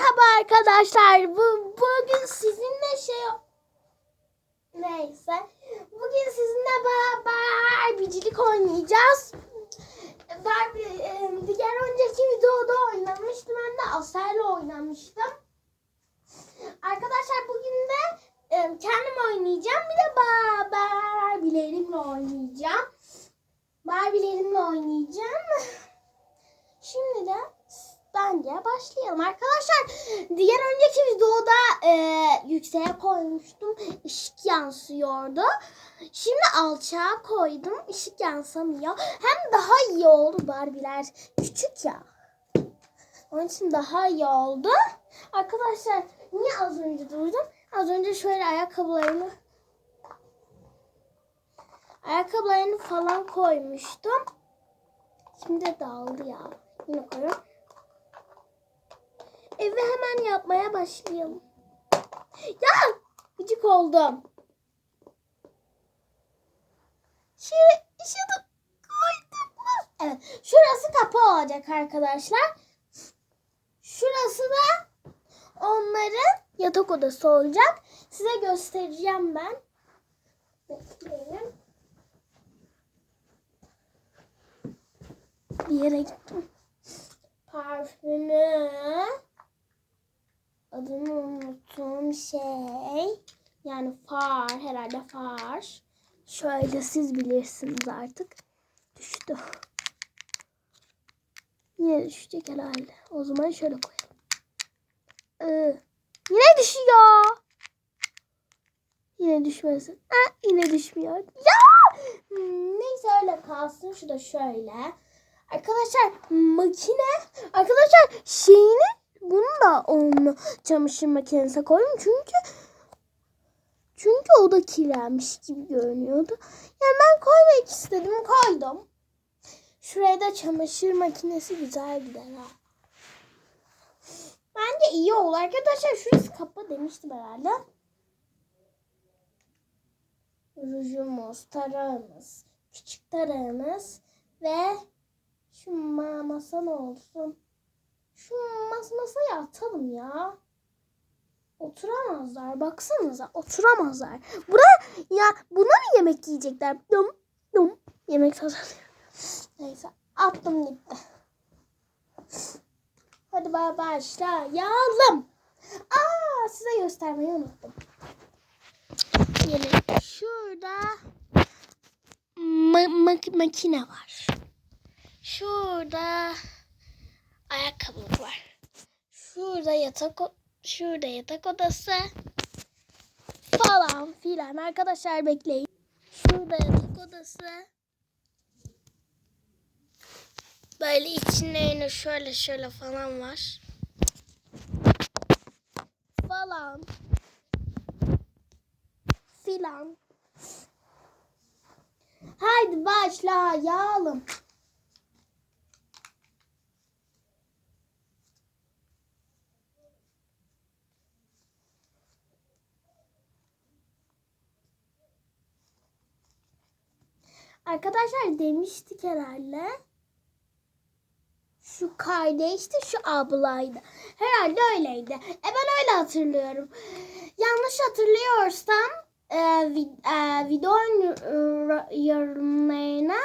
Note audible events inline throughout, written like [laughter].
Merhaba arkadaşlar. Bu bugün sizinle şey neyse. Bugün sizinle beraber Barbie'cilik oynayacağız. Barbie e, diğer önceki videoda oynamıştım. Ben de Asel'le oynamıştım. Arkadaşlar bugün de e, kendim oynayacağım. Bir de ba- Barbie'lerimle oynayacağım. Barbie'lerimle oynayacağım. [laughs] Şimdi de bence başlayalım. Arkadaşlar diğer önceki videoda e, yükseğe koymuştum. Işık yansıyordu. Şimdi alçağa koydum. Işık yansamıyor. Hem daha iyi oldu Barbie'ler. Küçük ya. Onun için daha iyi oldu. Arkadaşlar niye az önce durdum? Az önce şöyle ayakkabılarını ayakkabılarını falan koymuştum. Şimdi dağıldı ya. Yine koyuyorum. Evi hemen yapmaya başlayalım. Ya gıcık oldum. Şuraya şunu koyduk mu? Evet. Şurası kapı olacak arkadaşlar. Şurası da onların yatak odası olacak. Size göstereceğim ben. Bekleyin. Bir yere gittim. Parfümü. Adını unuttum şey. Yani far herhalde far. Şöyle siz bilirsiniz artık. Düştü. Yine düşecek herhalde. O zaman şöyle koyalım. Ee, yine düşüyor. Yine düşmesin. Ha, yine düşmüyor. Ya! Neyse öyle kalsın. Şu da şöyle. Arkadaşlar makine arkadaşlar şeyini bunu da onu çamaşır makinesine koydum çünkü çünkü o da kirlenmiş gibi görünüyordu. Yani ben koymak istedim koydum. Şuraya da çamaşır makinesi güzel gider ha. Bence iyi olur arkadaşlar. Şurası kapa demiştim herhalde. Rujumuz, tarağımız, küçük tarağımız ve şu ma masa ne olsun? Şu mas masaya atalım ya. Oturamazlar. Baksanıza oturamazlar. Buna ya buna mı yemek yiyecekler? Dum dum. Yemek hazırlıyor. [laughs] Neyse attım gitti. Hadi ba- başlayalım. Aa size göstermeyi unuttum. Yine şurada ma- ma- makine var. Şurada ayakkabı var. Şurada yatak şurada yatak odası falan filan. Arkadaşlar bekleyin. Şurada yatak odası. Böyle içinde şöyle şöyle falan var. Falan. Filan. Haydi başlayalım. Arkadaşlar demiştik herhalde. Şu kardeşti, şu ablaydı. Herhalde öyleydi. E ben öyle hatırlıyorum. Yanlış hatırlıyorsam e, vi- e, video yorumlarına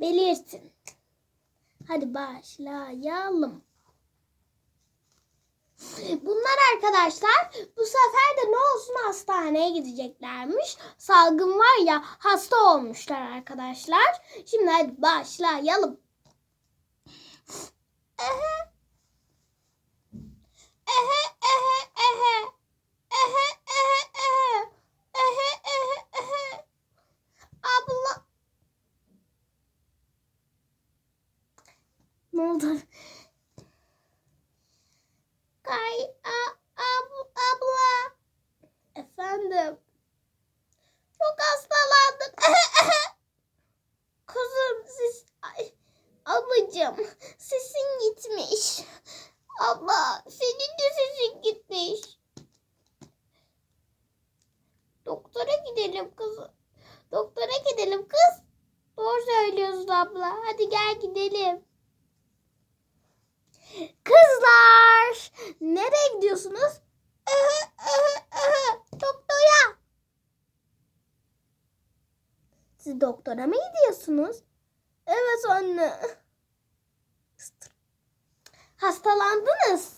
belirtin. Hadi başlayalım. Bunlar arkadaşlar bu sefer de ne olsun hastaneye gideceklermiş. Salgın var ya hasta olmuşlar arkadaşlar. Şimdi hadi başlayalım. Ehe. Ehe ehe ehe. Ehe ehe ehe. Ehe ehe ehe. Abla. Ne oldu? Kay a, ab, abla. Efendim. Çok hastalandım. [laughs] Kızım siz ay, ablacığım sesin gitmiş. Abla senin de sesin gitmiş. Doktora gidelim kız. Doktora gidelim kız. Doğru söylüyorsun abla. Hadi gel gidelim. Kızlar. Doktora mı gidiyorsunuz? Evet anne. Hastalandınız.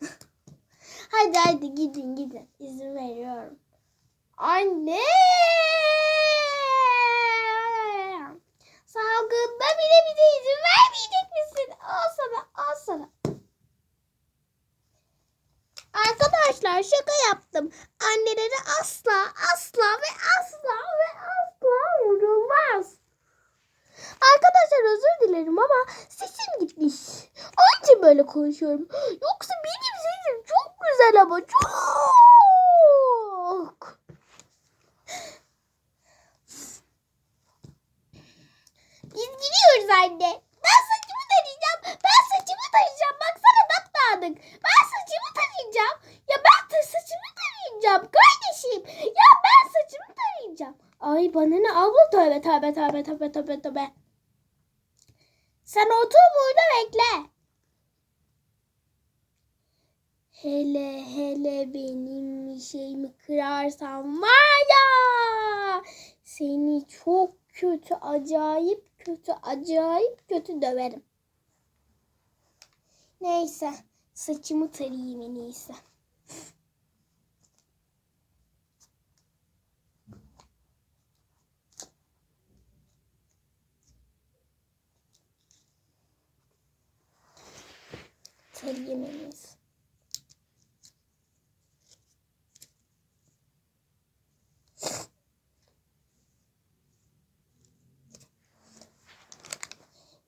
[laughs] hadi hadi gidin gidin. İzin veriyorum. Anne! Salgında bile bize izin vermeyecek misin? Al sana, al sana. Arkadaşlar şaka yaptım. Anneleri asla, asla ve asla ve asla vurulmaz. Arkadaşlar özür dilerim ama sesim gitmiş. Onun için böyle konuşuyorum. Yoksa benim sesim çok güzel ama çok. Biz gidiyoruz anne. Ben saçımı tarayacağım. Ben saçımı tarayacağım. Baksana dağınık. Ben saçımı tarayacağım. Ya ben de saçımı tarayacağım kardeşim. Ya ben saçımı tarayacağım. Ay bana ne abla tövbe tövbe tövbe tövbe tövbe. Sen otur burada bekle. Hele hele benim şeyimi kırarsan var ya. Seni çok kötü acayip kötü acayip kötü döverim. Neyse saçımı tarayayım en iyisi. İyisi.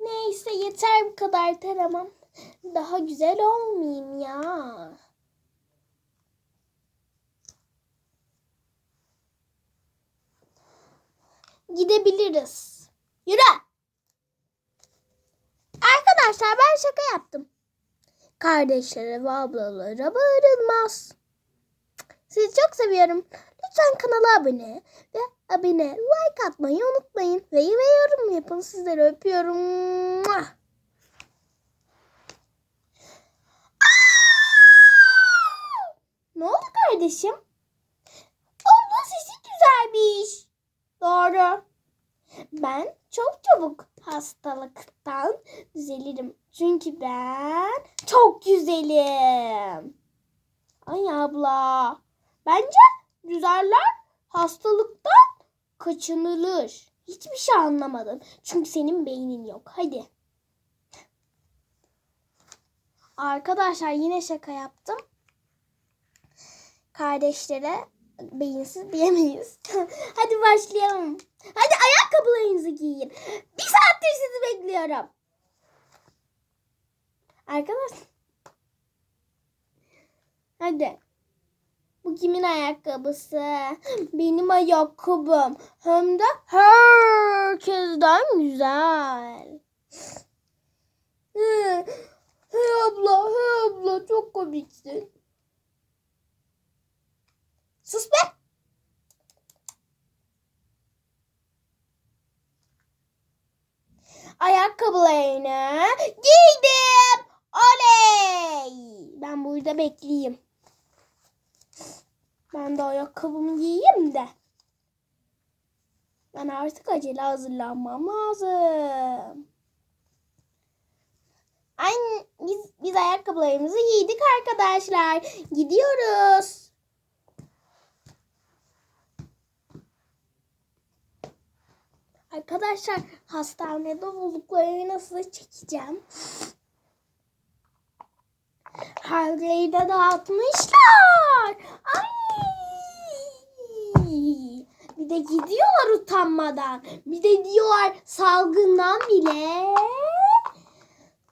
Neyse yeter bu kadar taramam. Daha güzel olmayayım ya. Gidebiliriz. Yürü. Arkadaşlar ben şaka yaptım. Kardeşlere ve ablalara bağırılmaz. Sizi çok seviyorum. Lütfen kanala abone ve abone like atmayı unutmayın. Ve, ve yorum yapın. Sizleri öpüyorum. Muah. Ne oldu kardeşim? Abla sesi güzelmiş. Doğru. Ben çok çabuk hastalıktan düzelirim. Çünkü ben çok güzelim. Ay abla. Bence güzeller hastalıktan kaçınılır. Hiçbir şey anlamadın. Çünkü senin beynin yok. Hadi. Arkadaşlar yine şaka yaptım. Kardeşlere beyinsiz diyemeyiz. [laughs] Hadi başlayalım. Hadi ayakkabılarınızı giyin. Bir saattir sizi bekliyorum. Arkadaşlar. Hadi. Bu kimin ayakkabısı? Benim ayakkabım. Hem de herkesten güzel. He, hey abla, hey abla çok komiksin. Sus be. Ayakkabılarını giydim. Oley. Ben burada bekleyeyim. Ben de ayakkabımı giyeyim de. Ben artık acele hazırlanmam lazım. Ay, biz, biz ayakkabılarımızı giydik arkadaşlar. Gidiyoruz. Arkadaşlar hastanede olduklarını nasıl çekeceğim? Her yeri de dağıtmışlar. Ay! Bir de gidiyorlar utanmadan. Bir de diyorlar salgından bile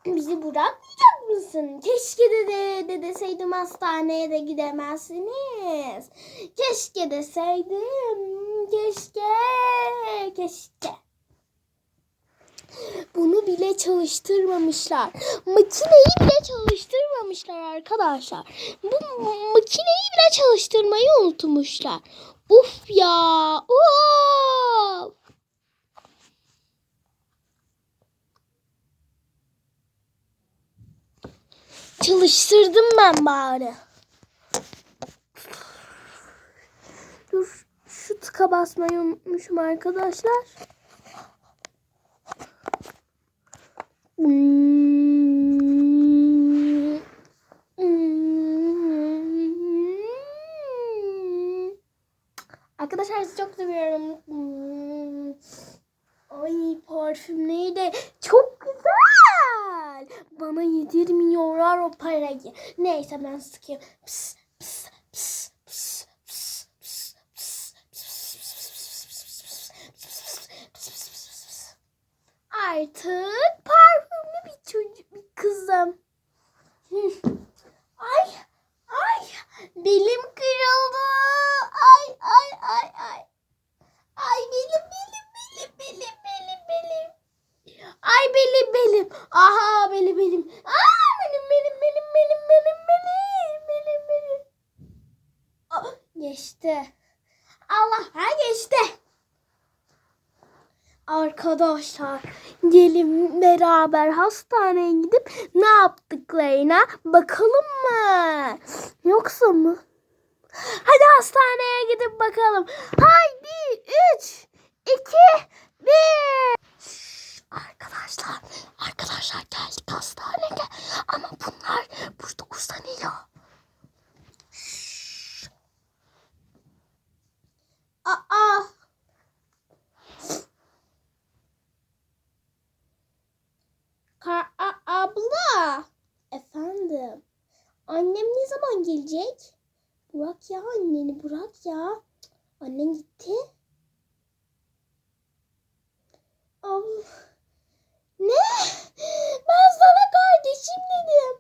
bizi bırakmayacak mısın? Keşke de, de, de deseydim hastaneye de gidemezsiniz. Keşke deseydim. Keşke. Keşke. Bunu bile çalıştırmamışlar. Makineyi bile çalıştırmamışlar arkadaşlar. Bu makineyi bile çalıştırmayı unutmuşlar. Uf ya. Uf. Çalıştırdım ben bari. Dur şu dakika basmayı unutmuşum arkadaşlar. Arkadaşlar sizi çok seviyorum. Ay parfüm neydi? Çok güzel. Bana yedirmiyorlar o parayı. Neyse ben sıkayım. Pıs, Artık parfümlü bir çocuk, bir kızım. Ay, ay, belim kırıldı. Ay, ay, ay, ay. Ay belim, belim, belim, belim, belim, belim. Ay belim, belim. Aha belim, belim. Aa benim, benim, benim, benim, benim, benim, benim, benim. Ah, geçti. Allah, ha geçti. Arkadaşlar gelin beraber hastaneye gidip ne yaptıklarına bakalım mı? Yoksa mı? Hadi hastaneye gidip bakalım. Haydi 3, 2, 1. Arkadaşlar, arkadaşlar geldik hastaneye. Ama bunlar burada uzanıyor. Şşş. Aa. Ka A- abla. Efendim. Annem ne zaman gelecek? Burak ya anneni bırak ya. Cık, Annen gitti. Abla. Ne? Ben sana kardeşim dedim.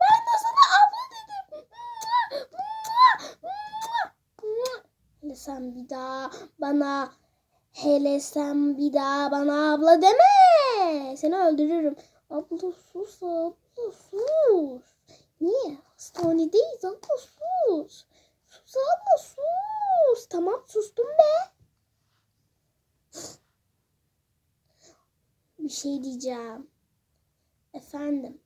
Ben de sana abla dedim. Hele sen bir daha bana hele sen bir daha bana abla deme. Seni öldürürüm. Abla sus abla sus. Niye? Hastanedeyiz abla sus. Sus sus. Tamam sustum be. Bir şey diyeceğim. Efendim.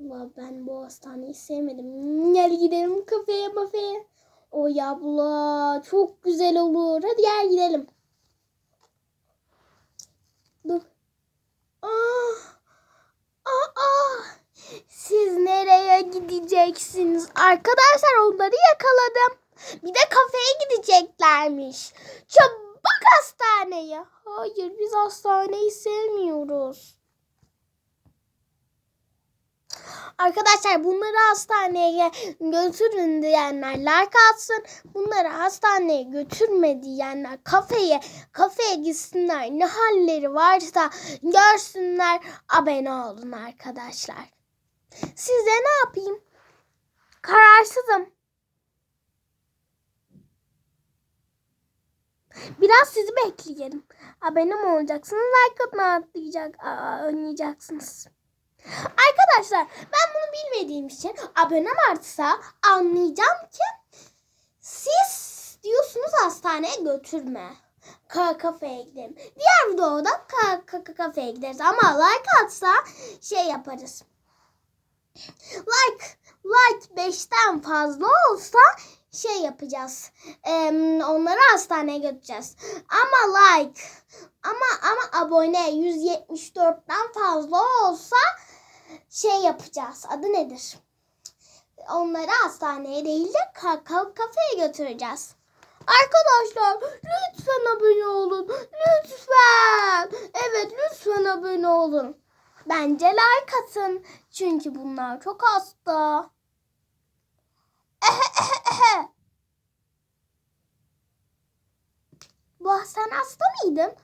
Valla ben bu hastaneyi sevmedim. Gel gidelim kafeye mafeye. Oy abla çok güzel olur. Hadi gel gidelim. Dur. Ah, ah, ah. Siz nereye gideceksiniz? Arkadaşlar onları yakaladım. Bir de kafeye gideceklermiş. Çabuk hastaneye. Hayır biz hastaneyi sevmiyoruz. Arkadaşlar bunları hastaneye götürün diyenler like atsın. Bunları hastaneye götürme diyenler kafeye kafeye gitsinler. Ne halleri varsa görsünler. Abone olun arkadaşlar. Size ne yapayım? Kararsızım. Biraz sizi bekleyelim. Abone olacaksınız? Like atma atlayacak, oynayacaksınız. Arkadaşlar ben bunu bilmediğim için abonem artsa anlayacağım ki siz diyorsunuz hastaneye götürme. Ka kafeye gidelim. Diğer videoda ka ka kafeye gideriz ama like atsa şey yaparız. Like like 5'ten fazla olsa şey yapacağız. Ee, onları hastaneye götüreceğiz. Ama like ama ama abone 174'ten fazla olsa şey yapacağız. Adı nedir? Onları hastaneye değil de ka- ka- kafeye götüreceğiz. Arkadaşlar lütfen abone olun. Lütfen. Evet lütfen abone olun. Bence like. Çünkü bunlar çok hasta. [coughs] Bu sen hasta mıydın?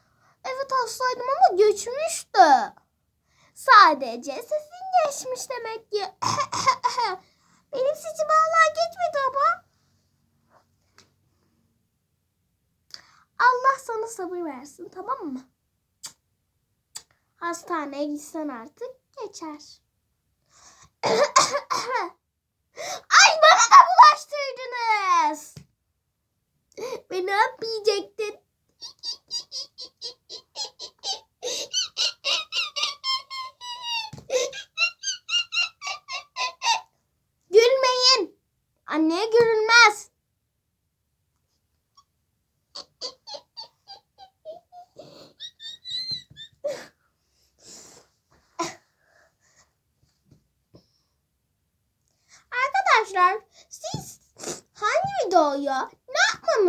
Evet hastaydım ama göçmüştü. Sadece sesin geçmiş demek ki. [coughs] Benim sesim hala geçmedi ama. Allah sana sabır versin tamam mı? Hastaneye gitsen artık geçer. Ay bana da bulaştırdınız. Beni öpmeyecektin.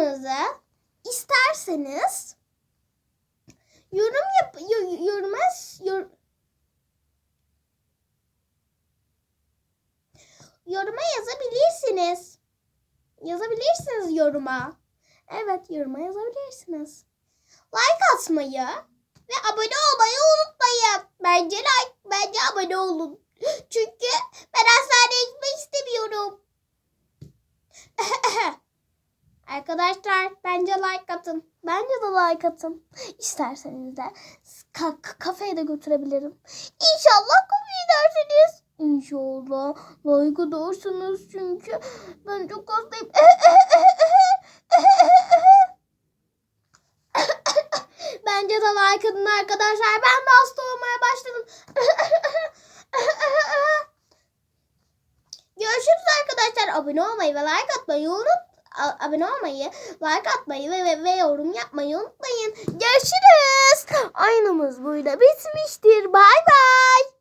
Yapmamızı isterseniz yorum yap yo- yoruma yor, yoruma yazabilirsiniz. Yazabilirsiniz yoruma. Evet yoruma yazabilirsiniz. Like atmayı ve abone olmayı unutmayın. Bence like, bence abone olun. Çünkü ben hastaneye gitmek istemiyorum. [laughs] Arkadaşlar bence like atın. Bence de like atın. İsterseniz de ka- ka- kafeye de götürebilirim. İnşallah kabul edersiniz. İnşallah like edersiniz çünkü ben çok hastayım. Bence de like atın arkadaşlar. Ben de hasta olmaya başladım. Görüşürüz arkadaşlar. Abone olmayı ve like atmayı unut. Abone olmayı, like atmayı ve, ve, ve yorum yapmayı unutmayın. Görüşürüz. Aynamız burada bitmiştir. Bay bay.